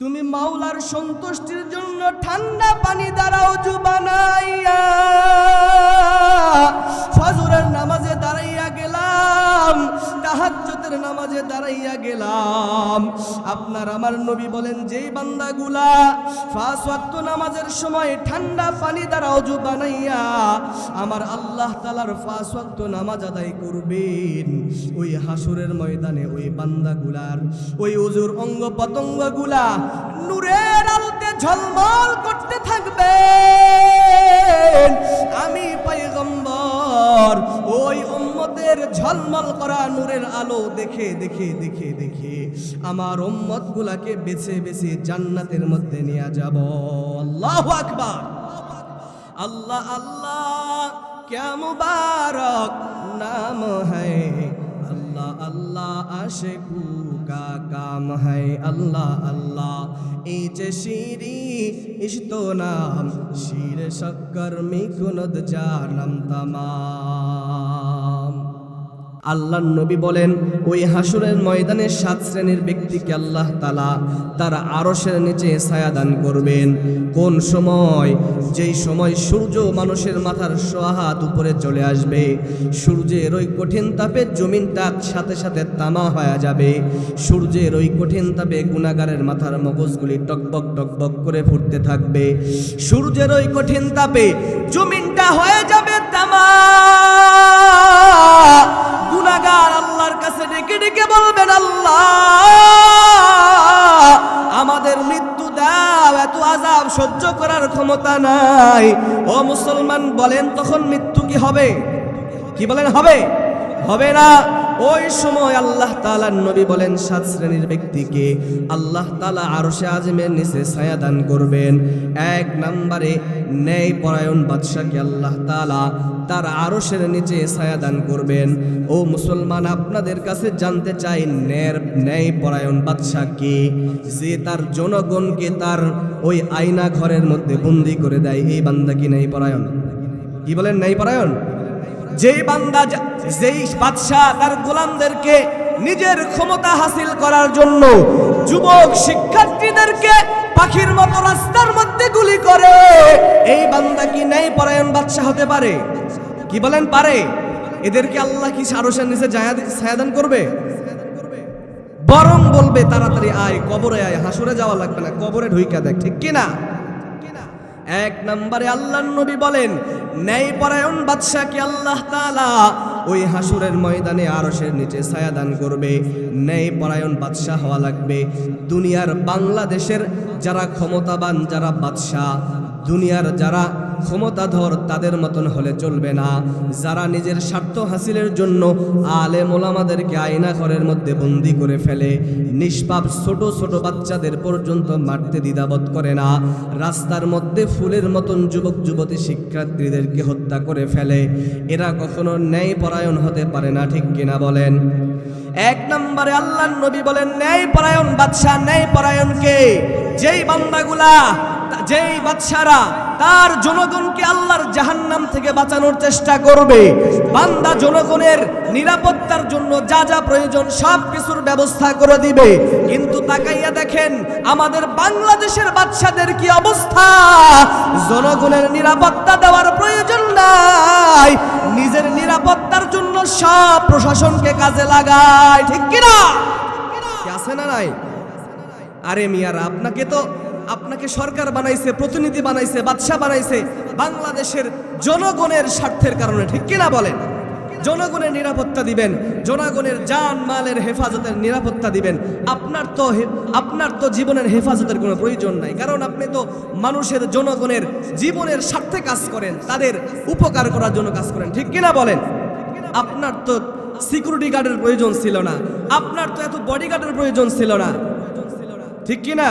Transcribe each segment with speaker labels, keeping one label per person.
Speaker 1: তুমি মাওলার সন্তুষ্টির জন্য ঠান্ডা পানি দ্বারা অজু বানাইয়া ফজরের নামাজে দাঁড়াইয়া গেলাম, তাহাজ্জুদের নামাজে দাঁড়াইয়া গেলাম। আপনার আমার নবী বলেন, যেই বান্দাগুলা পাঁচ ওয়াক্ত নামাজের সময় ঠান্ডা পানি দ্বারা অজু বানাইয়া আমার আল্লাহ তালার পাঁচ ওয়াক্ত নামাজ আদায় করবেন, ওই হাসুরের ময়দানে ওই বান্দাগুলার, ওই অজুর অঙ্গ পতঙ্গগুলা নূরের আলোতে ঝলমল করতে থাকবে আমি পর ওই উম্মতের ঝলমল করা নূরের আলো দেখে দেখে দেখে দেখে আমার উম্মত গুলাকে বেছে বেছে জান্নাতের মধ্যে নিয়ে যাব। আল্লাহ আকবার। আল্লাহ আল্লাহ ক্যা নাম হ্যায় अल्लाह अल्लाह आशिकू का काम है अल्लाह अल्लाह इच शीरी इश्तो नाम शीर शक्कर मिकुनद जानम तमाम আল্লাহ নবী বলেন, ওই হাসুরের ময়দানে সাত শ্রেণির ব্যক্তিকে আল্লাহ তালা তার আরশের নিচে ছায়া দান করবেন। কোন সময়? যেই সময় সূর্য মানুষের মাথার সোহাত উপরে চলে আসবে, সূর্যের ওই কঠিন তাপে জমিনটা সাথে সাথে তামা হয়ে যাবে, সূর্যের ওই কঠিন তাপে গুণাগারের মাথার মগজগুলি টকবক টকবক করে ফুটতে থাকবে, সূর্যের ওই কঠিন তাপে জমিনটা হয়ে যাবে তামা। গুনাগার আল্লাহর কাছে ডেকে ডেকে বলবেন, আল্লাহ, আমাদের মৃত্যু দাও, এত আজাব সহ্য করার ক্ষমতা নাই। ও মুসলমান, বলেন, তখন মৃত্যু কি হবে? কি বলেন, হবে। হবে না। ওই সময় আল্লাহ তাআলার নবী বলেন, সাত শ্রেণির ব্যক্তিকে আল্লাহ তাআলা আরশে আজমের নিচে ছায়া দান করবেন। এক নম্বরে ন্যায় পরায়ণ বাদশাকে আল্লাহ তাআলা তার আরশের নিচে ছায়া দান করবেন। ও মুসলমান, আপনাদের কাছে জানতে চাই ন্যায় পরায়ণ বাদশাহ কে? যে তার জনগণকে তার ওই আয়না ঘরের মধ্যে বন্দি করে দেয়, এই বান্দা কি ন্যায় পরায়ণ কি বলেন ন্যায় পরায়ণ যেই বান্দা যেই বাদশাহ তার গোলামদেরকে নিজের ক্ষমতা হাসিল করার জন্য যুবক শিক্ষার্থীদেরকে পাখির মতো রাস্তার মধ্যে গুলি করে, এই বান্দা কি ন্যায় পরায়ণ বাদশাহ হতে পারে? কি বলেন পারে? এদেরকে আল্লাহ কি সারসের নিচে ছায়াদান করবে? বরং বলবে, তাড়াতাড়ি আয়, কবরে আয়, হাসুরে যাওয়া লাগবে না, কবরে ঢুইকা দেখ ঠিক কিনা এক নম্বরে আল্লাহ নবী বলেন ন্যায় পরায়ণ বাদশাকে আল্লাহ তাআলা ওই হাসুরের ময়দানে আরশের নিচে ছায়া দান করবে? ন্যায় পরায়ণ বাদশাহ হওয়া লাগবে। দুনিয়ার বাংলাদেশের যারা ক্ষমতাবান, যারা বাদশাহ, দুনিয়ার যারা ক্ষমতাধর তাদের মতন হলে চলবে না। যারা নিজের স্বার্থ হাসিলের জন্য আলে মোলামাদেরকে আয়না ঘরের মধ্যে বন্দি করে ফেলে, নিষ্পাপ ছোট ছোট বাচ্চাদের পর্যন্ত মারতে দ্বিধাবোধ করে না। রাস্তার মধ্যে ফুলের মতন যুবক যুবতী শিক্ষার্থীদেরকে হত্যা করে ফেলে। এরা কখনো ন্যায় পরায়ণ হতে পারে না, ঠিক কিনা বলেন? এক নম্বরে আল্লাহ নবী বলেন ন্যায় পরায়ণ বাদশাহ ন্যায় পরায়ণকে যেই বান্দাগুলা যেই বাদশারা তার জনগণকে আল্লাহর জাহান্নাম থেকে বাঁচানোর চেষ্টা করবে। বান্দা জনগণের নিরাপত্তার জন্য যা যা প্রয়োজন সব কিছুর ব্যবস্থা করে দিবে। কিন্তু তাকাইয়া দেখেন, আমাদের বাংলাদেশের বাচ্চাদের কি অবস্থা? জনগণের নিরাপত্তা দেওয়ার প্রয়োজন নাই। নিজের নিরাপত্তার জন্য সব প্রশাসনকে কাজে লাগায়। ঠিক কিনা? আছে না নাই? আরে মিয়ারা, আপনাকে তো আপনাকে সরকার বানাইছে, প্রতিনিধি বানাইছে, বাদশাহ বানাইছে, বাংলাদেশের জনগণের স্বার্থের কারণে, ঠিক কিনা বলেন? জনগণের নিরাপত্তা দিবেন, জনগণের জান মালের হেফাজতের নিরাপত্তা দিবেন। আপনার তো আপনার তো জীবনের হেফাজতের কোনো প্রয়োজন নাই, কারণ আপনি তো মানুষের, জনগণের জীবনের স্বার্থে কাজ করেন, তাদের উপকার করার জন্য কাজ করেন, ঠিক কিনা বলেন? আপনার তো সিকিউরিটি গার্ডের প্রয়োজন ছিল না, আপনার তো এত বডি বডিগার্ডের প্রয়োজন ছিল না, ঠিক কি না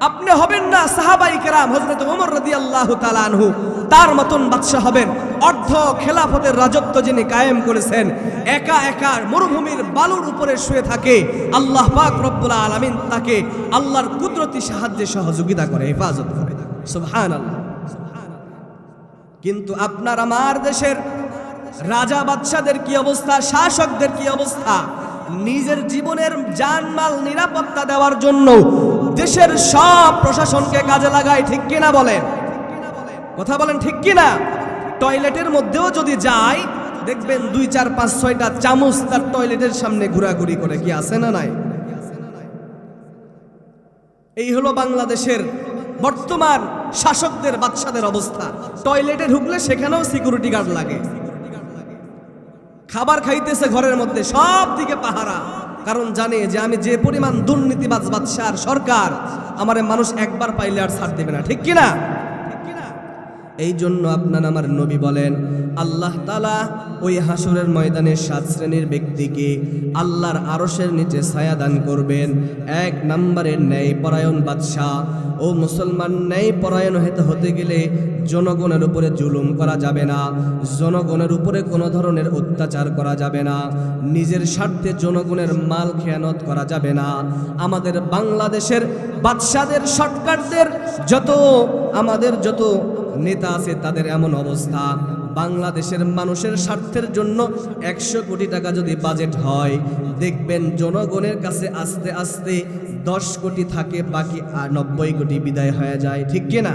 Speaker 1: আপনি হবেন না সাহাবাই কেরাম হজরত ওমর রদি আল্লাহ আনহু। তার মতন বাদশাহ হবেন। অর্ধ খেলাফতের রাজত্ব যিনি কায়েম করেছেন, একা একা মরুভূমির বালুর উপরে শুয়ে থাকে, আল্লাহ পাক রব্বুল আলামিন তাকে আল্লাহর কুদরতি সাহায্যে সহযোগিতা করে, হেফাজত করে। সুবহানাল্লাহ। কিন্তু আপনার, আমার দেশের রাজা বাদশাদের কি অবস্থা, শাসকদের কি অবস্থা? নিজের জীবনের জানমাল নিরাপত্তা দেওয়ার জন্য দেশের সব প্রশাসনকে কাজে লাগায়, ঠিক কিনা বলেন? কথা বলেন, ঠিক কিনা? টয়লেটের মধ্যেও যদি যায়, দেখবেন দুই, চার, পাঁচ, ছয়টা চামচ তার টয়লেটের সামনে ঘোরাঘুরি করে। কি আছে না নাই? এই হলো বাংলাদেশের বর্তমান শাসকদের, বাদশাদের অবস্থা। টয়লেটে ঢুকলে সেখানেও সিকিউরিটি গার্ড লাগে। খাবার খাইতেছে ঘরের মধ্যে, সব দিকে পাহারা। কারণ জানে যে আমি যে পরিমাণ দুর্নীতিবাজ বাদশাহ সরকার, আমার মানুষ একবার পাইলে আর ছাড় দেবে না, ঠিক কিনা? এই জন্য আপনার আমার নবী বলেন, আল্লাহ তালা ওই হাসরের ময়দানে সাত শ্রেণির ব্যক্তিকে আল্লাহর আরশের নিচে ছায়া দান করবেন। এক নম্বরে ন্যায় পরায়ণ বাদশাহ। ও মুসলমান ন্যায় পরায়ণ হতে হতে গেলে জনগণের উপরে জুলুম করা যাবে না, জনগণের উপরে কোনো ধরনের অত্যাচার করা যাবে না, নিজের স্বার্থে জনগণের মাল খেয়ানত করা যাবে না। আমাদের বাংলাদেশের বাদশাদের শর্টকাটদের যত, আমাদের যত নেতা আছে, তাদের এমন অবস্থা। বাংলাদেশের মানুষের স্বার্থের জন্য একশো কোটি টাকা যদি বাজেট হয়, দেখবেন জনগণের কাছে আস্তে আস্তে দশ কোটি থাকে, বাকি আর নব্বই কোটি বিদায় হয়ে যায়। ঠিক কিনা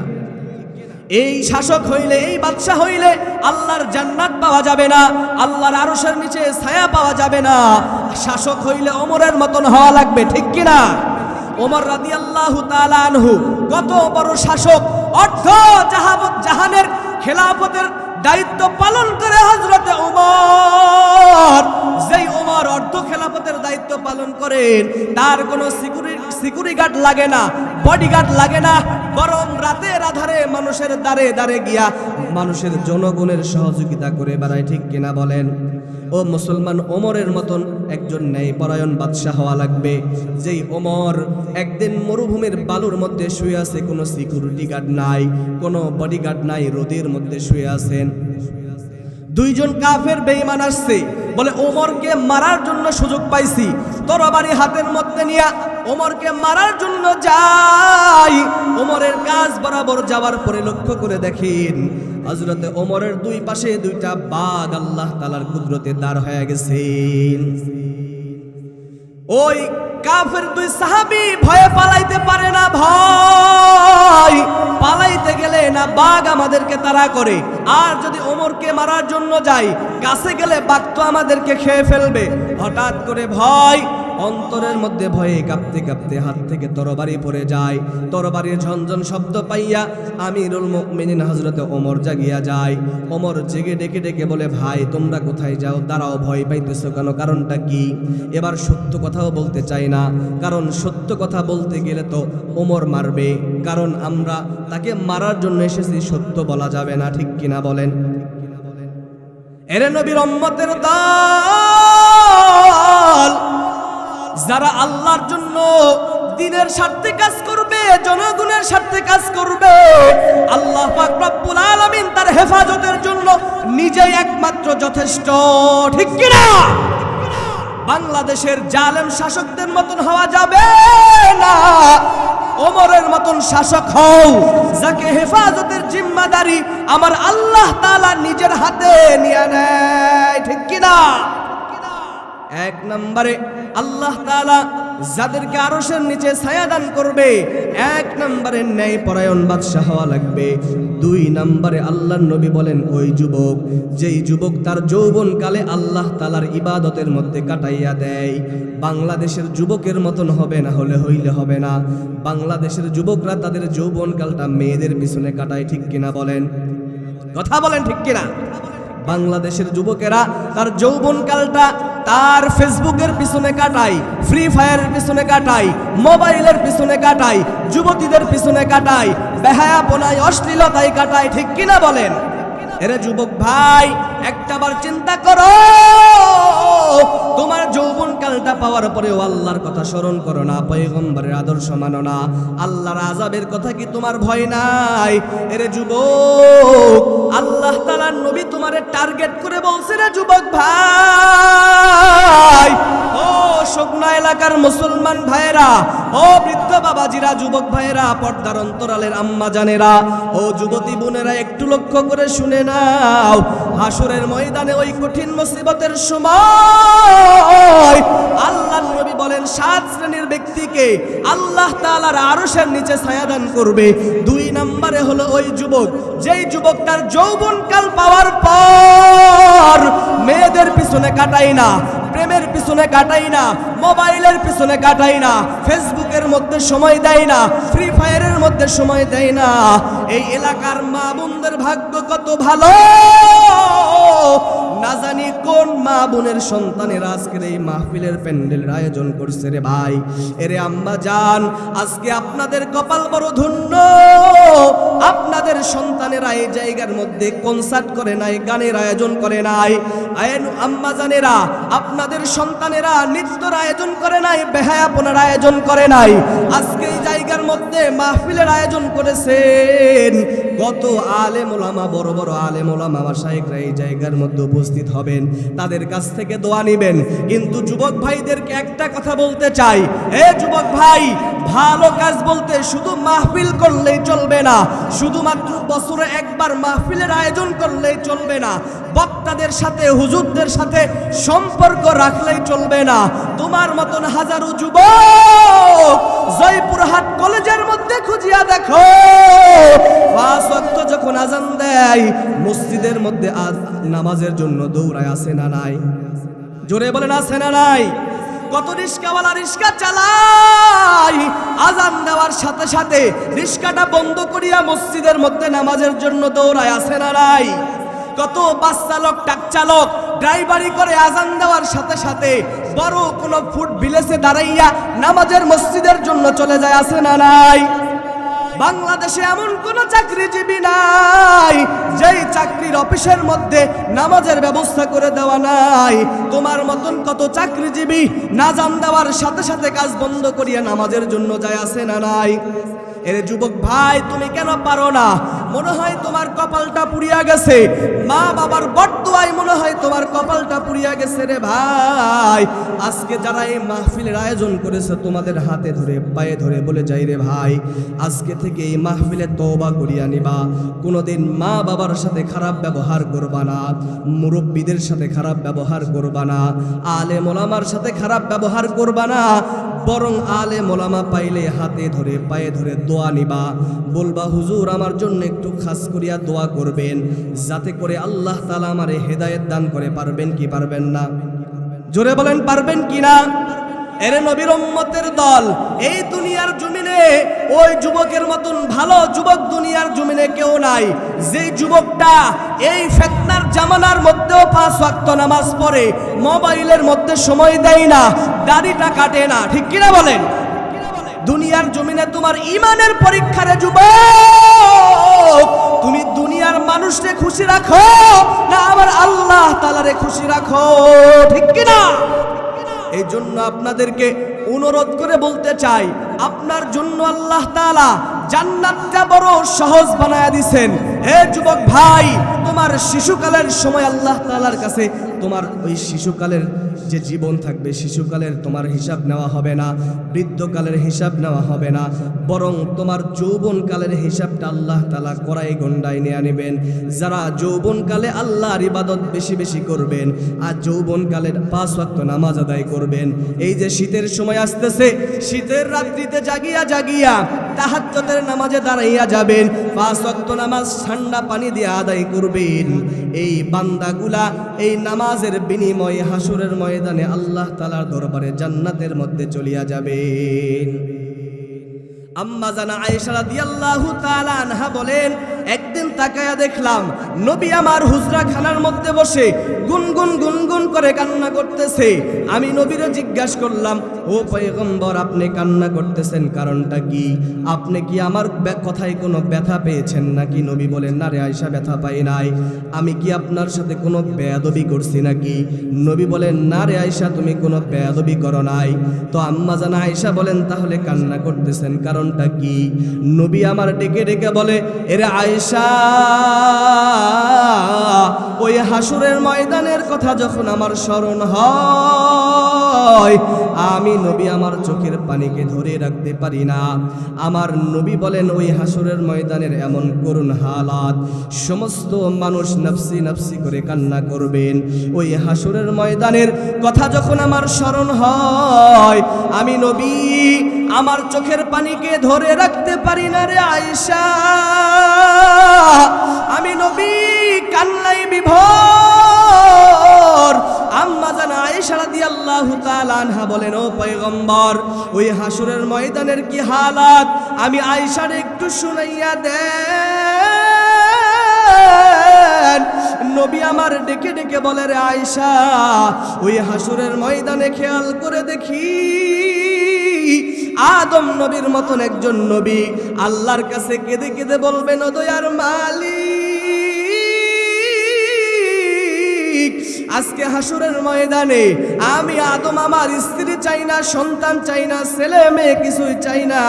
Speaker 1: এই শাসক হইলে, এই বাদশাহ হইলে আল্লাহর জান্নাত পাওয়া যাবে না, আল্লাহর আরশের নিচে ছায়া পাওয়া যাবে না। শাসক হইলে অমরের মতন হওয়া লাগবে, ঠিক কিনা ওমর রাদিয়াল্লাহু তাআলা আনহু, কত বড় শাসক অর্ধ জাহানের খেলাফতের দায়িত্ব পালন করে হজরত ওমর যেই ওমর অর্ধ খেলাফতের দায়িত্ব পালন করেন, তার কোনো সিকিউরিটি সিকিউরিটি গার্ড লাগে না বডিগার্ড লাগে না বরং রাতের আধারে মানুষের দ্বারে দ্বারে গিয়া মানুষের জনগণের সহযোগিতা করে বেড়ায়, ঠিক কিনা বলেন? ও মুসলমান ওমরের মতন একজন ন্যায় পরায়ণ বাদশাহ হওয়া লাগবে। যেই ওমর একদিন মরুভূমির বালুর মধ্যে শুয়ে আছে, কোনো সিকিউরিটি গার্ড নাই, কোনো বডিগার্ড নাই, রোদের মধ্যে শুয়ে আছেন। দুইজন কাফের বেঈমান আসছে। বলে, ওমরকে মারার জন্য সুযোগ পাইছি। তরবারি হাতের মধ্যে নিয়ে ওমরকে মারার জন্য যাই। ওমরের কাজ বরাবর যাওয়ার পরে লক্ষ্য করে দেখেন হজরতে ওমরের দুই পাশে দুইটা বাঘ আল্লাহ তালার কুদরতে দাঁড় হয়ে গেছে। ওই কাফের দুই সাহাবি ভয়ে পালাইতে পারে না ভয় পালাইতে গেলে না বাঘ আমাদেরকে তারা করে। আর যদি ওমরকে মারার জন্য যাই, কাছে গেলে বাঘ তো আমাদেরকে খেয়ে ফেলবে। হঠাৎ করে ভয় অন্তরের মধ্যে ভয়ে কাঁপতে কাঁপতে হাত থেকে তরবারি পড়ে যায়। তরবারির ঝনঝন শব্দ পাইয়া আমিরুল মুমিনিন হযরতে ওমর জাগিয়া যায়। ওমর জেগে ডেকে ডেকে বলে, ভাই, তোমরা কোথায় যাও? দাঁড়াও, ভয় পাইতেছো কেন? কারণটা কি? এবার সত্য কথাও বলতে চাই না। কারণ সত্য কথা বলতে গেলে তো ওমর মারবে। কারণ আমরা তাকে মারার জন্য এসেছি, সত্য বলা যাবে না, ঠিক কিনা বলেন? এরে নবীর অম্মতের দল যারা আল্লাহর জন্য দিনের স্বার্থে কাজ করবে, জনগণের স্বার্থে কাজ করবে, আল্লাহ পাক রব্বুল আলামিন তার হেফাজতের জন্য নিজেই একমাত্র যথেষ্ট। ঠিক কি না বাংলাদেশের জালেম শাসকদের মতন হওয়া যাবে না? ওমরের মতন শাসক হও, যাকে হেফাজতের জিম্মাদারি আমার আল্লাহ তাআলা নিজের হাতে নিয়ে নেয়। ঠিক কি না এক নম্বরে আল্লাহ তালা যাদেরকে আরশের নিচে ছায়া দান করবে, এক নম্বরে ন্যায় পরায়ণ বাদশাহ হওয়া লাগবে। দুই নম্বরে আল্লাহর নবী বলেন, ওই যুবক, যেই যুবক তার যৌবন কালে আল্লাহ তালার ইবাদতের মধ্যে কাটাইয়া দেয়। বাংলাদেশের যুবকের মতন হবে না হলে হইলে হবে না। বাংলাদেশের যুবকরা তাদের যৌবনকালটা মেয়েদের পিছনে কাটায়, ঠিক কিনা বলেন? কথা বলেন ঠিক কিনা? বাংলাদেশের যুবকেরা তার যৌবনকালটা তার ফেসবুকের পিছনে কাটাই ফ্রি ফায়ারের পিছনে কাটাই মোবাইলের পিছনে কাটাই যুবতীদের পিছনে কাটাই বেহায়া বেহায়াপনায়, অশ্লীলতায় কাটায়, ঠিক কিনা বলেন? এরে যুবক ভাই, একটাবার চিন্তা করো। তোমার যৌবন কালটা পাওয়ার পরেও আল্লাহর কথা স্মরণ করো না, পয়গম্বরের আদর্শ মানো না। আল্লাহর আজাবের কথা কি তোমার ভয় নাই? এরে যুবক, আল্লাহ তালার নবী তোমারে টার্গেট করে বলছে রে যুবক ভাই। ও শুকনা এলাকার মুসলমান ভাইয়েরা, ও বৃদ্ধ বাবাজিরা, যুবক ভাইয়েরা, পর্দার অন্তরালের আম্মা জানেরা, ও যুবতী বোনেরা, একটু লক্ষ্য করে শুনে নাও, হাসুরের ময়দানে ওই কঠিন মুসিবতের সময় যৌবনকাল পাওয়ার পর মেয়েদের পিছনে কাটাই না, প্রেমের পিছনে কাটাই না, মোবাইলের পিছনে কাটাই না, ফেসবুকের মধ্যে সময় দেয় না, ফ্রি ফায়ারের মধ্যে সময় দেয় না। এই এলাকার মা বোনদের ভাগ্য কত ভালো! না জানি কোন মা বোনের সন্তানের আজকের এই মাহফিলের প্যান্ডেলের আয়োজন করছে রে ভাই। এরে আম্মা জান, আজকে আপনাদের কপাল বড় ধন্য। আপনাদের সন্তানেরা এই জায়গার মধ্যে কনসার্ট করে নাই, গানের আয়োজন করে নাই। আয়েন আম্মা জানেরা, আপনাদের সন্তানেরা নৃত্যর আয়োজন করে নাই, বেহায়াপনার আয়োজন করে নাই। আজকে এই জায়গার মধ্যে মাহফিলের আয়োজন করেছেন। কত আলেম ওলামা, বড় বড় আলেম ওলামা মাসায়েকরা এই জায়গার মধ্যে উপস্থিত হবেন, তাদের কাছ থেকে দোয়া নিবেন। কিন্তু যুবক ভাইদেরকে একটা কথা বলতে চাই। এ যুবক ভাই ভালো কাজ বলতে শুধু মাহফিল করলেই চলবে না, শুধুমাত্র বছরে একবার মাহফিলের আয়োজন করলেই চলবে না, বক্তাদের সাথে, হুজুরদের সাথে সম্পর্ক রাখলেই চলবে না। তোমার মতন হাজারো যুবক জয়পুরহাট কলেজের মধ্যে খুঁজিয়া দেখো যখন আজান দেয়, মসজিদের মধ্যে আজ নামাজের জন্য দৌড়ায়, আসে না নাই? জোরে বলেন, আসে না নাই? কত রিস্কাওয়ালা রিস্কা চালাই। আজান দেওয়ার সাথে সাথে রিস্কাটা বন্ধ করিয়া মসজিদের মধ্যে নামাজের জন্য দৌড়ায়, আসে না কত বাস চালক, ট্রাক চালক ড্রাইভারি করে আজান দেওয়ার সাথে সাথে বড় কোনো ফুড ভিলেজে দাঁড়াইয়া নামাজের মসজিদের জন্য চলে যায়, আসে না নাই বাংলাদেশে এমন কোন চাকরিজীবী নাই, যেই চাকরির অফিসের মধ্যে নামাজের ব্যবস্থা করে দেওয়া নাই। তোমার মতন কত চাকরিজীবী নাজাম দেওয়ার সাথে সাথে কাজ বন্ধ করিয়া নামাজের জন্য যায় আছে না নাই? এর যুবক ভাই, তুমি কেন পারো না? মনে হয় তোমার কপালটা পুড়িয়া গেছে। মা বাবার বটদোয়াই মনে হয় তোমার কপালটা পুড়িয়া গেছে রে ভাই। আজকে যারা এই মাহফিলের আয়োজন করেছে, তোমাদের হাতে ধরে, পায়ে ধরে বলে যাই রে ভাই, আজকে থেকে এই মাহফিলে তওবা করিয়া নিবা। কোনোদিন মা বাবার সাথে খারাপ ব্যবহার করবা না, মুরব্বীদের সাথে খারাপ ব্যবহার করবা না, আলে মোলামার সাথে খারাপ ব্যবহার করবা না, বরং আলে মোলামা পাইলে হাতে ধরে, পায়ে ধরে দোয়া নিবা। বলবা, হুজুর, আমার জন্য একটু খাস করিয়া দোয়া করবেন, যাতে করে আল্লাহ তালা আমারে হেদায়েত দান করে, পারবেন কি পারবেন না? জোরে বলেন, পারবেন কি না? এরে নবীর উম্মতের দল, এই দুনিয়ার জমিনে, ওই যুবকের মতন ভালো যুবক দুনিয়ার জমিনে কেউ নাই। যে যুবকটা এই ফেতনার জামানার মধ্যেও পাঁচ ওয়াক্ত নামাজ পড়ে, মোবাইলের মধ্যে সময় দেয় না, দাড়িটা কাটে না, ঠিক কিনা বলেন? দুনিয়ার জমিনে তোমার ইমানের পরীক্ষারে যুবক। তুমি দুনিয়ার মানুষকে খুশি রাখো, না আবার আল্লাহ তালারে খুশি রাখো। ঠিক কিনা এই জন্য আপনাদেরকে অনুরোধ করে বলতে চাই, আপনার জন্য আল্লাহ তাআলা জান্নাতটা বড় সহজ বানায়া দিছেন। হে যুবক ভাই, তোমার শিশুকালের সময় আল্লাহ তালার কাছে তোমার ওই শিশুকালের যে জীবন থাকবে, শিশুকালের তোমার হিসাব নেওয়া হবে না, বৃদ্ধকালের হিসাব নেওয়া হবে না, বরং তোমার যৌবনকালের হিসাবটা আল্লাহ তালা করাই গন্ডায় নিয়ে আনিবেন। যারা যৌবনকালে আল্লাহর ইবাদত বেশি বেশি করবেন, আর যৌবনকালের পাঁচ ওয়াক্ত নামাজ আদায় করবেন, এই যে শীতের সময় আসতেছে, শীতের রাত্রিতে জাগিয়া জাগিয়া তাহাজ্জতের নামাজে দাঁড়াইয়া যাবেন, পাঁচ ওয়াক্ত নামাজ ঠান্ডা পানি দিয়ে আদায় করবেন। এই বান্দাগুলা এই নামাজের বিনিময়ে হাসুরের ময়দানে আল্লাহ তালার দরবারে জান্নাতের মধ্যে চলিয়া যাবেন। আম্মা জানা আয়েশা রাদিয়াল্লাহু তাআলা আনহা বলেন একদিন তাকায়া দেখলাম, নবী আমার হুজরা খানার মধ্যে বসে গুনগুন গুনগুন করে কান্না করতেছে। আমি নবীরে জিজ্ঞাসা করলাম, ও পয়গম্বর, আপনি কান্না করতেছেন কারণটা কি? আপনি কি আমার কথায় কোনো ব্যথা পেয়েছেন নাকি? নবী বলেন, না রে আয়েশা, ব্যথা পাই নাই। আমি কি আপনার সাথে কোনো বেয়াদবি করছি নাকি? নবী বলেন, না রে আয়েশা, তুমি কোনো বেয়াদবি করো নাই। তো আম্মা জানা আয়েশা বলেন, তাহলে কান্না করতেছেন কারণটা কি? নবী আমার ডেকে ডেকে বলে, এরে আয়েশা ওই হাসুরের ময়দানের কথা যখন আমার স্মরণ হয়, আমি নবী আমার চোখের পানিকে ধরে রাখতে পারি না। আমার নবী বলেন, ওই হাসুরের ময়দানের এমন করুণ হালাত। সমস্ত মানুষ নফসি নফসি করে কান্না করবেন। ওই হাসুরের ময়দানের কথা যখন আমার স্মরণ হয়, আমি নবী আমার চোখের পানিকে ধরে রাখতে পারি না রে আয়সা আমি নবী কান্নাই বিভোর। আম্মা জান আয়েশা রাদিয়াল্লাহু তাআলা আনহা বলেন, ও পয়গম্বর, ওই হাসুরের ময়দানের কি হালাত? আমি আয়েশার একটু শুনাইয়া দেন। নবী আমার ডেকে ডেকে বলে, রে আয়েশা, ওই হাসুরের ময়দানে খেয়াল করে দেখি। আদম নবীর মতন একজন নবী। আল্লাহর কাছে কেঁদে কেঁদে বলবেন দয়ার মালিক, আজকে হাসুরের ময়দানে আমি আদম আমার স্ত্রী চাই না, সন্তান চাই না, ছেলে মেয়ে কিছুই চাই না।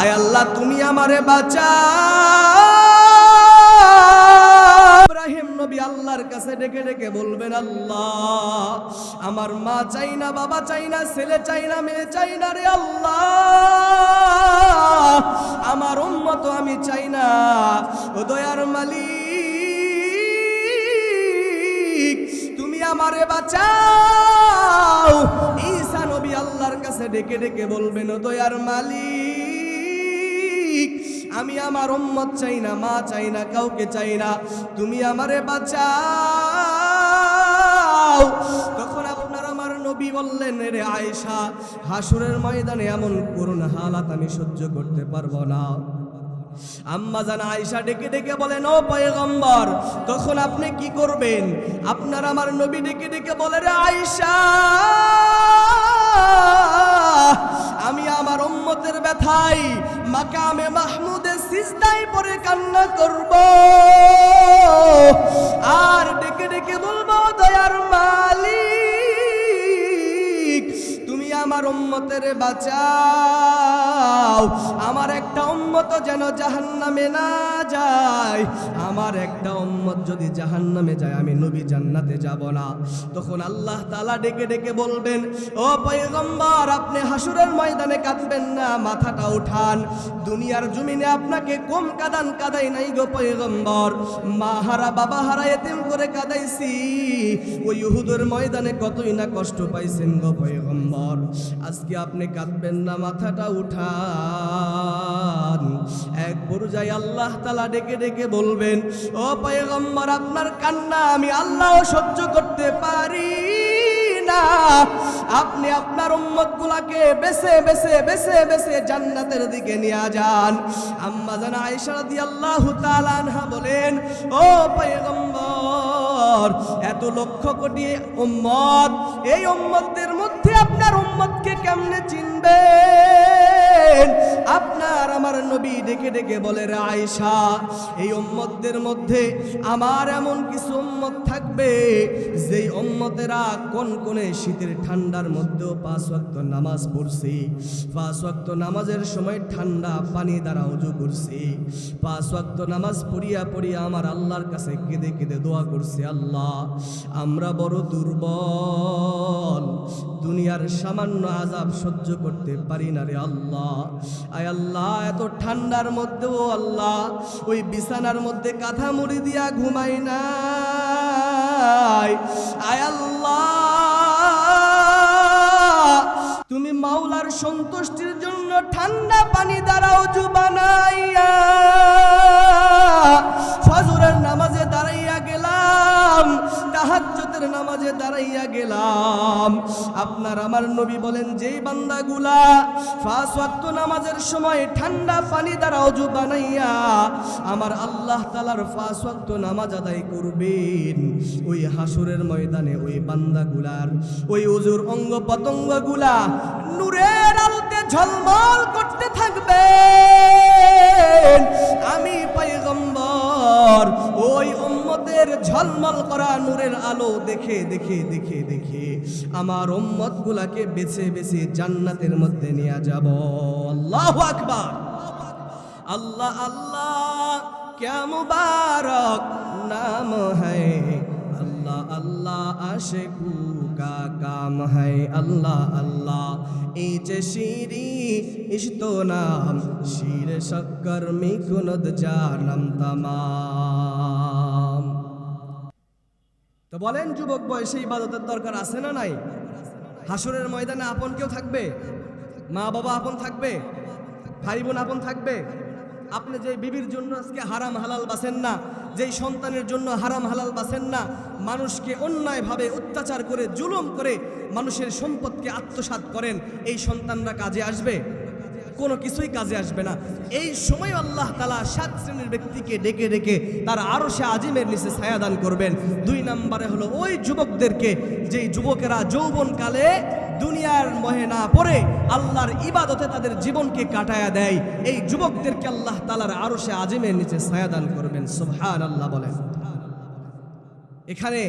Speaker 1: আয় আল্লাহ, তুমি আমারে বাঁচা নবী আল্লাহর কাছে ডেকে ডেকে বলবেন, আল্লাহ, আমার মা চাই না, বাবা চাই না, ছেলে চাই না, মেয়ে চাই না রে আল্লাহ। আমার উম্মত আমি চাই না, ও দয়ার মালিক, তুমি আমারে বাঁচাও। ঈসা নবী আল্লাহর কাছে ডেকে ডেকে বলবেন, ও দয়ার মালিক আমি আমার উম্মত চাই না, মা চাই না, কাউকে চাই না। তুমি আমারে বাঁচাও। তখন আপনার আমার নবী বললেন রে আয়েশা, হাসুরের ময়দানে এমন করুণ হালাত আমি সহ্য করতে পারব না। আম্মা জান আয়েশা ডেকে ডেকে বলেন, ও পয়গম্বর, তখন আপনি কি করবেন? আপনার আমার নবী ডেকে ডেকে বলে, রে আয়েশা, আমি আমার উম্মতের ব্যথাই মাকামে মাহমুদে সিজদাই পরে কান্না করব। আর ডেকে ডেকে বলব দয়ার মালিক আমার উম্মতের বাঁচাও। আমার একটা উম্মত যেন জাহান্নামে না যায়। আমার একটা উম্মত যদি জাহান্নামে যায়, আমি নবী জান্নাতে যাব না। তখন আল্লাহ তালা ডেকে ডেকে বলবেন, ও পয়গম্বর, আপনি হাসুরের ময়দানে কাঁদবেন না, মাথাটা উঠান। দুনিয়ার জমিনে আপনাকে কম কাদান কাদাই নাই গো পয়গম্বর। মা হারা, বাবা হারা এতিম করে কাদাইছি। ওই ইহুদের ময়দানে কতই না কষ্ট পাইছেন গো পয়গম্বর। আজকে আপনি কাঁদবেন না, মাথাটা উঠান। এক পর্যায়ে আল্লাহ তালা ডেকে ডেকে বলবেন, ও পয়গম্বর, আপনার কান্না আমি আল্লাহ সহ্য করতে পারি আপনি আপনার উম্মত গুলাকে বেছে বেছে বেছে বেছে জান্নাতের দিকে নিয়ে যান। আম্মা জান আয়েশা রাদিয়াল্লাহু তাআলা আনহা বলেন, ও পয়গম্বর, এত লক্ষ কোটি উম্মত, এই উম্মতদের মধ্যে আপনার উম্মতকে কেমনে চিনবেন? আপনার আমার নবী ডেকে ডেকে বলে, রে আয়েশা, এই উম্মতদের মধ্যে আমার এমন কিছু উম্মত থাকবে, যেই উম্মতেরা কোন কোনে শীতের ঠান্ডার মধ্যেও পাঁচ ওয়াক্ত নামাজ পড়ছে, পাঁচ ওয়াক্ত নামাজের সময় ঠান্ডা পানি দ্বারা উজু করছে, পাঁচ ওয়াক্ত নামাজ পড়িয়া পড়িয়া আমার আল্লাহর কাছে কেঁদে কেঁদে দোয়া করছে, আল্লাহ, আমরা বড় দুর্বল দুনিয়ার সামান্য আজাব সহ্য করতে পারি না রে আল্লাহ। আয় আল্লাহ, এত ঠান্ডার মধ্যেও আল্লাহ, ওই বিছানার মধ্যে কাঁথা মুড়ি দিয়া ঘুমাই না আয় আল্লাহ, তুমি মাওলার সন্তুষ্টির জন্য ঠান্ডা পানি দ্বারা অজু বানাইয়া ফজরের নামাজে দাঁড়াইয়া গেলাম, তাহাজ্জুদের নামাজে দাঁড়াইয়া গেলাম। আপনার আমার নবী বলেন, যেই বান্দাগুলা পাঁচ ওয়াক্ত নামাজের সময় ঠান্ডা পানি দ্বারা অজু বানাইয়া আমার আল্লাহ তালার পাঁচ ওয়াক্ত নামাজ আদায় করবেন, ওই হাসুরের ময়দানে ওই বান্দাগুলার, ওই অজুর অঙ্গ পতঙ্গগুলা নূরের আলোতে ঝলমল করতে থাকবে আমি পর ওই উম্মতের ঝলমল করা নূরের আলো দেখে দেখে দেখে দেখে আমার উম্মত গুলাকে বেছে বেছে জান্নাতের মধ্যে নিয়ে যাব। আল্লাহ আকবার। আল্লাহ আল্লাহ ক্যা বারক নাম হ্যাঁ আল্লাহ আল্লাহ আশেকুর का काम है अल्लाह अल्लाह এই যে শিরি ইষ্ট নাম শির শক্কর মিকুনদ জানম তামাম তো বলেন যুবক বয়সে ইবাদতের দরকার আছে না নাই হাসুরের ময়দানে আপন কেউ থাকবে মা বাবা আপন থাকবে ভাই বোন আপন থাকবে আপনি যে বিবির জন্য আজকে হারাম হালাল বাসেন না, যেই সন্তানের জন্য হারাম হালাল বাসেন না, মানুষকে অন্যায়ভাবে অত্যাচার করে, জুলুম করে মানুষের সম্পদকে আত্মসাত করেন, এই সন্তানরা কাজে আসবে? কোনো কিছুই কাজে আসবে না। এই সময় আল্লাহ তালা সাত শ্রেণির ব্যক্তিকে ডেকে ডেকে তার আরও সে আজিমের নিচে ছায়াদান করবেন। দুই নম্বরে হলো ওই যুবকদেরকে যেই যুবকেরা যৌবনকালে দুনিয়ার মহে না পড়ে আল্লাহর ইবাদতে তাদের জীবনকে কাটায়া দেয়, এই যুবকদেরকে আল্লাহ তালার আরও সে আজিমের নিচে ছায়াদান করবেন। সুবহান আল্লাহ বলেন। এখানে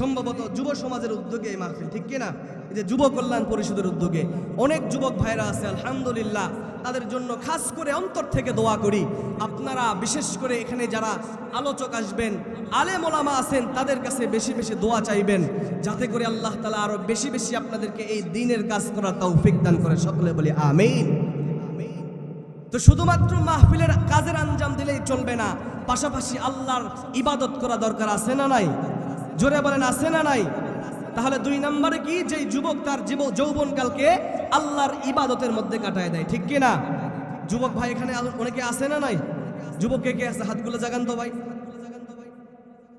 Speaker 1: সম্ভবত যুব সমাজের উদ্যোগে এই মাহফিল, ঠিক কিনা? যে যুব কল্যাণ পরিষদের উদ্যোগে অনেক যুবক ভাইরা আছে, আলহামদুলিল্লাহ, তাদের জন্য খাস করে অন্তর থেকে দোয়া করি। আপনারা বিশেষ করে এখানে যারা আলোচক আসবেন, আলেম ওলামা আছেন, তাদের কাছে বেশি বেশি দোয়া চাইবেন, যাতে করে আল্লাহ তালা আরও বেশি বেশি আপনাদেরকে এই দিনের কাজ করার তৌফিক দান করে সকলে বলি আমিন। তো শুধুমাত্র মাহফিলের কাজের আঞ্জাম দিলেই চলবে না, পাশাপাশি আল্লাহর ইবাদত করা দরকার আছে না নাই? জোরে বলেন, আছে না নাই? তাহলে দুই নম্বরে কি? যে যুবক তার জীব যৌবনকালকে আল্লাহর ইবাদতের মধ্যে কাটায় দেয়। ঠিক কি না যুবক ভাই, এখানে অনেকে আছে না নাই? যুবক কে কে আছে? হাতগুলো জাগান তো ভাই।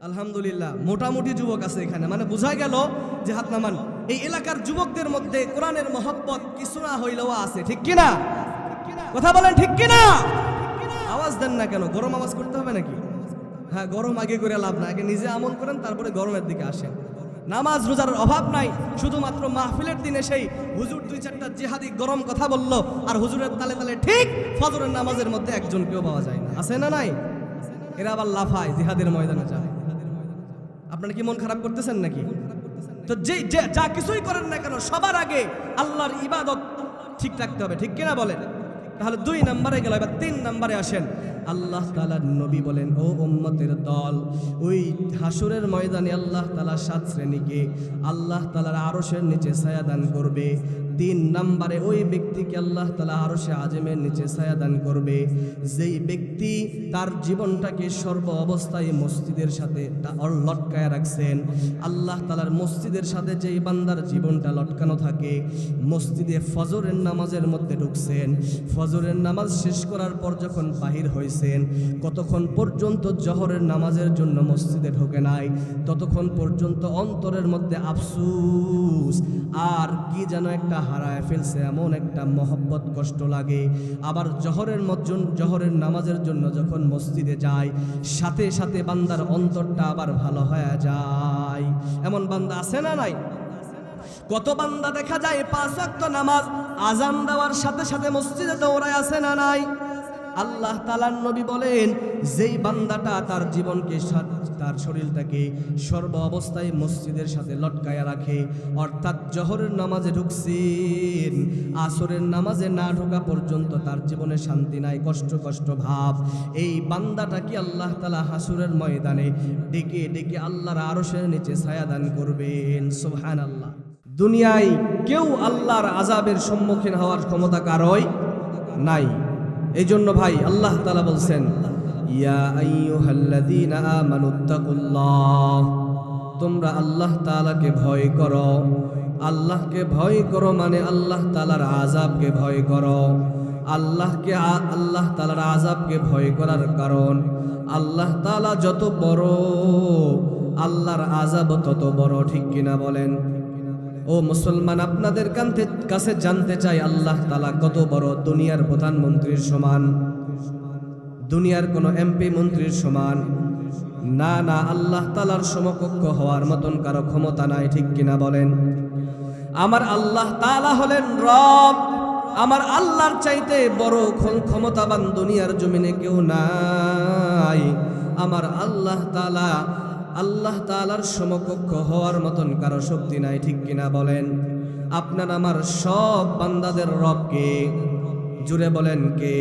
Speaker 1: আলহামদুলিল্লাহ, মোটামুটি যুবক আছে এখানে। মানে বোঝা গেল যে হাত নামান। এই এলাকার যুবকদের মধ্যে কোরআনের মহব্বত কিছু না হইলেও আছে। ঠিক কি না কথা বলেন, ঠিক কি না আওয়াজ দেন না কেন? গরম আওয়াজ করতে হবে নাকি? হ্যাঁ গরম আগে করে লাভ না আগে নিজে আমল করেন, তারপরে গরমের দিকে আসেন। নামাজ রোজার অভাব নাই, শুধুমাত্র মাহফিলের দিনে সেই হুজুর দুই চারটা জেহাদি গরম কথা বলল, আর হুজুরের তালে তালে ঠিক ফজরের নামাজের মধ্যে একজন কেউ পাওয়া যায় না। আছে না নাই? এরা আবার লাফায় জিহাদের ময়দানে যায়। আপনারা কি মন খারাপ করতেছেন নাকি? তো যে যে- যা কিছুই করেন না কেন, সবার আগে আল্লাহর ইবাদত ঠিক রাখতে হবে। ঠিক কিনা বলেন? তাহলে দুই নম্বরে গেল, এবার তিন নম্বরে আসেন। আল্লাহ তালার নবী বলেন, ও উম্মতের দল, ওই হাসুরের ময়দানে আল্লাহ তালা সাত শ্রেণীকে আল্লাহ তালার আরশের নিচে ছায়াদান করবে। তিন নম্বরে ওই ব্যক্তিকে আল্লাহ তালা আরও সে আজমের নিচে ছায়াদান করবে। যেই ব্যক্তি তার জীবনটাকে সর্ব অবস্থায় মসজিদের সাথে লটকায় রাখছেন, আল্লাহ তালার মসজিদের সাথে যেই বান্দার জীবনটা লটকানো থাকে, মসজিদে ফজরের নামাজের মধ্যে ঢুকছেন। ফজরের নামাজ শেষ করার পর যখন বাহির হয়েছেন কতক্ষণ পর্যন্ত জহরের নামাজের জন্য মসজিদে ঢোকে নাই। ততক্ষণ পর্যন্ত অন্তরের মধ্যে আফসুস, আর কি যেন একটা হারায় ফেলছে, এমন একটা মহব্বত কষ্ট লাগে। আবার জহরের মজ্জন জহরের নামাজের জন্য যখন মসজিদে যায়, সাথে সাথে বান্দার অন্তরটা আবার ভালো হয়ে যায়। এমন বান্দা আছে না নাই? কত বান্দা দেখা যায় পাঁচ নামাজ আজান দেওয়ার সাথে সাথে মসজিদে দৌড়ায় আছে না নাই? আল্লাহ তালার নবী বলেন, যেই বান্দাটা তার জীবনকে তার শরীরটাকে সর্ব অবস্থায় মসজিদের সাথে লটকায়া রাখে, অর্থাৎ জহরের নামাজে ঢুকছেন, আসরের নামাজে না ঢোকা পর্যন্ত তার জীবনে শান্তি নাই, কষ্ট কষ্ট ভাব। এই বান্দাটা কি আল্লাহ তালা হাসুরের ময়দানে ডেকে ডেকে আল্লাহর আরশের নিচে ছায়াদান করবেন? সুবহান আল্লাহ দুনিয়ায় কেউ আল্লাহর আজাবের সম্মুখীন হওয়ার ক্ষমতা কারই নাই। এই জন্য ভাই আল্লাহ তালা বলছেন তোমরা আল্লাহ তালাকে ভয় করো। আল্লাহকে ভয় করো মানে আল্লাহ তালার আজাবকে ভয় করো। আল্লাহকে আল্লাহ তালার আজাবকে ভয় করার কারণ, আল্লাহ তালা যত বড়, আল্লাহর আযাব তত বড়, ঠিক কিনা বলেন? ও মুসলমান, আপনাদের কাছে জানতে চাই আল্লাহ তালা কত বড় দুনিয়ার প্রধানমন্ত্রীর সমান। দুনিয়ার কোনো এমপি মন্ত্রীর সমান। না না, আল্লাহ তালার সমকক্ষ হওয়ার মতন কারও ক্ষমতা নাই, ঠিক কিনা বলেন? আমার আল্লাহ তালা হলেন রব। আমার আল্লাহর চাইতে বড় ক্ষমতাবান দুনিয়ার জমিনে কেউ নাই। আমার আল্লাহ তালা আল্লাহ তালার সমকক্ষ হওয়ার মতন কারও শক্তি নাই, ঠিক কিনা বলেন? আপনার আমার সব বান্দাদের রবকে জুড়ে বলেন কে?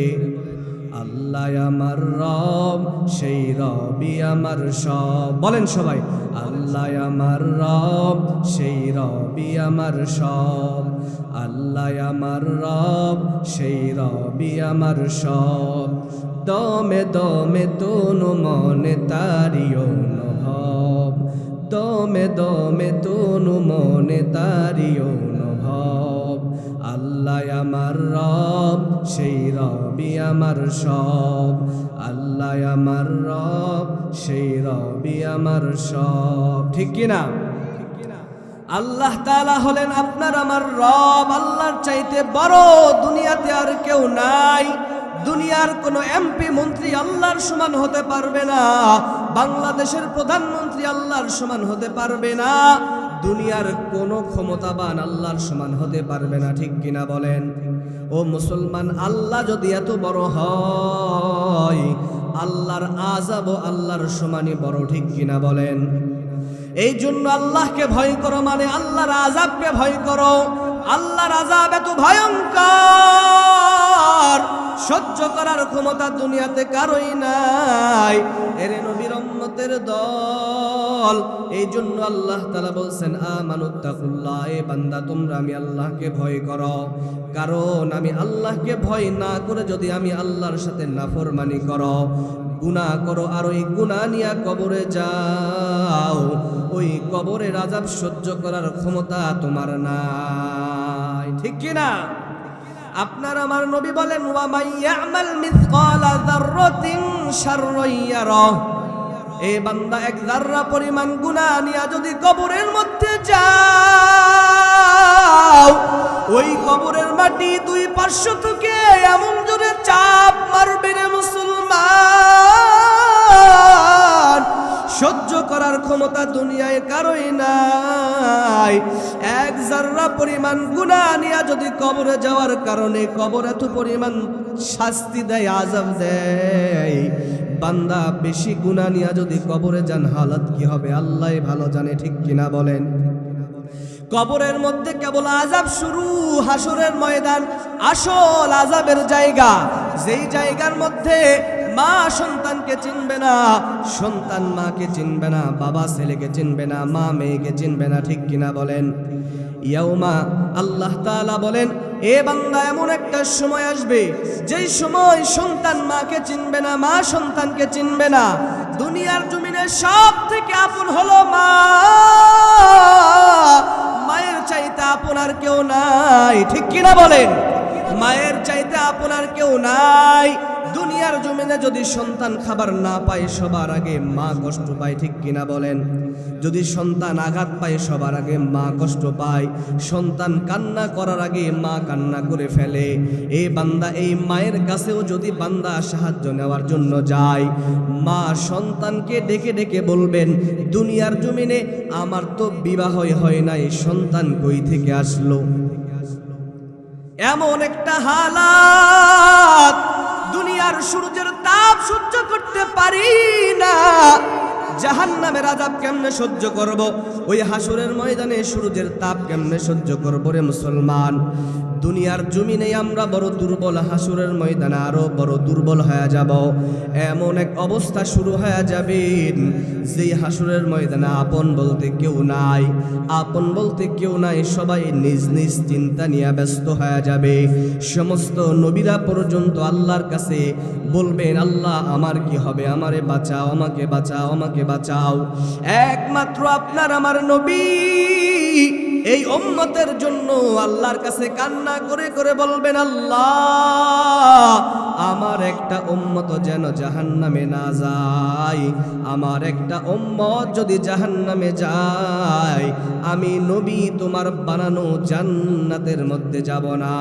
Speaker 1: আল্লাহ আমার রব, সেই রবি আমার সব। বলেন সবাই, আল্লাহ আমার রব, সেই রবি আমার সব। আল্লাহ আমার রব, সেই রবি আমার সব। দমে দমে তনু মনে তারি অনুভব দমে দমে তনু মনে তারি অনুভব। আল্লাহ আমার রব, সেই রবি আমার সব। আল্লাহ আমার রব, সেই রবি আমার সব। ঠিক কিনা আল্লাহ তালা হলেন আপনার আমার রব। আল্লাহর চাইতে বড় দুনিয়াতে আর কেউ নাই। দুনিয়ার কোনো এমপি মন্ত্রী আল্লাহর সমান হতে পারবে না। বাংলাদেশের প্রধানমন্ত্রী আল্লাহর সমান হতে পারবে না। দুনিয়ার কোনো ক্ষমতাবান আল্লাহর সমান হতে পারবে না, ঠিক কিনা বলেন? ও মুসলমান, আল্লাহ যদি এত বড় হয়, আল্লাহর আজাব আল্লাহর সমানই বড়, ঠিক কিনা বলেন? এই জন্য আল্লাহকে ভয় করো মানে আল্লাহর আজাবকে ভয় করো। আল্লাহর আজাব এত ভয়ঙ্কর। সহ্য করার ক্ষমতা দুনিয়াতে কারোই নাই। এর নবীর উম্মতের দল। এই জন্য আল্লাহ তাআলা বলছেন, আমানুত্তাকুল্লাহ, এ বান্দা, তোমরা আমি আল্লাহকে ভয় করো। কারণ আমি আল্লাহকে ভয় না করে যদি আমি আল্লাহর সাথে নাফরমানি করো। গুনাহ করো আর ওই গুনাহ নিয়া কবরে যাও। ওই কবরের আজাব সহ্য করার ক্ষমতা তোমার নাই। ঠিক কি না আপনার আমার নবী বলেন এ বান্দা এক যাররা পরিমাণ গুনাহ নিয়ে যদি কবরের মধ্যে যাও, ওই কবরের মাটি দুই পার্শ্ব থেকে এমন জোরে চাপ মারবে রে মুসলমান। সহ্য করার ক্ষমতা দুনিয়ায় কারোই নাই। এক জাররা পরিমাণ গুণা নিয়ে যদি কবরে যাওয়ার কারণে কবর এত পরিমাণ শাস্তি দেয় আজাব দেয়। বান্দা বেশি গুণা নিয়ে যদি কবরে যান, হালত কি হবে? আল্লাহ ভালো জানে, ঠিক কিনা বলেন? কবরের মধ্যে কেবল আজাব শুরু হাসরের ময়দান আসল আজাবের জায়গা। যেই জায়গার মধ্যে মা সন্তানকে চিনবে না, সন্তান মাকে চিনবে না, বাবা ছেলেকে চিনবে না, মা মেয়েকে চিনবে না, ঠিক কিনা বলেন? ইয়াউমা আল্লাহ তাআলা বলেন, এ বান্দা এমন একটা সময় আসবে, যেই সময় সন্তান মাকে চিনবে না, মা সন্তানকে চিনবে না। দুনিয়ার জমিনে সব থেকে আপন হলো মা। মায়ের চাইতে আপনার কেউ নাই, ঠিক কিনা বলেন? মায়ের চাইতে আপনার কেউ নাই। দুনিয়ার জমিনে যদি সন্তান খাবার না পায় সবার আগে মা কষ্ট পায়, ঠিক কিনা বলেন? যদি সন্তান আঘাত পায় সবার আগে মা কষ্ট পায়, সন্তান কান্না করার আগে মা কান্না করে ফেলে। এই বান্দা এই মায়ের কাছেও যদি বান্দা সাহায্য নেওয়ার জন্য যায়, মা সন্তানকে ডেকে ডেকে বলবেন, দুনিয়ার জমিনে আমার তো বিবাহই হয় নাই, সন্তান কই থেকে আসলো? এমন একটা হালাত দুনিয়ার সূর্যের তাপ সহ্য করতে পারি না। জাহান নামের আজাব কেমনে সহ্য করব? ওই হাসুরের ময়দানে সূর্যের তাপ কেমনে সহ্য করব রে মুসলমান? দুনিয়ার জমিনে আমরা বড় দুর্বল হাসুরের ময়দানে আরও বড় দুর্বল হয়ে যাব। এমন এক অবস্থা শুরু হয়ে যাবে। যেই হাসুরের ময়দানে আপন বলতে কেউ নাই, আপন বলতে কেউ নাই, সবাই নিজ নিজ চিন্তা নিয়ে ব্যস্ত হয়ে যাবে। সমস্ত নবীরা পর্যন্ত আল্লাহর কাছে বলবেন, আল্লাহ, আমার কি হবে? আমারে বাঁচাও, আমাকে বাঁচাও আমাকে বাঁচাও। একমাত্র আপনার আমার নবী। এই উম্মতের জন্য আল্লাহর কাছে কান্না করে করে বলবেন, আল্লাহ, আমার একটা উম্মত যেন জাহান্নামে না যায়। আমার একটা উম্মত যদি জাহান্নামে যায়, আমি নবী তোমার বানানো জান্নাতের মধ্যে যাব না।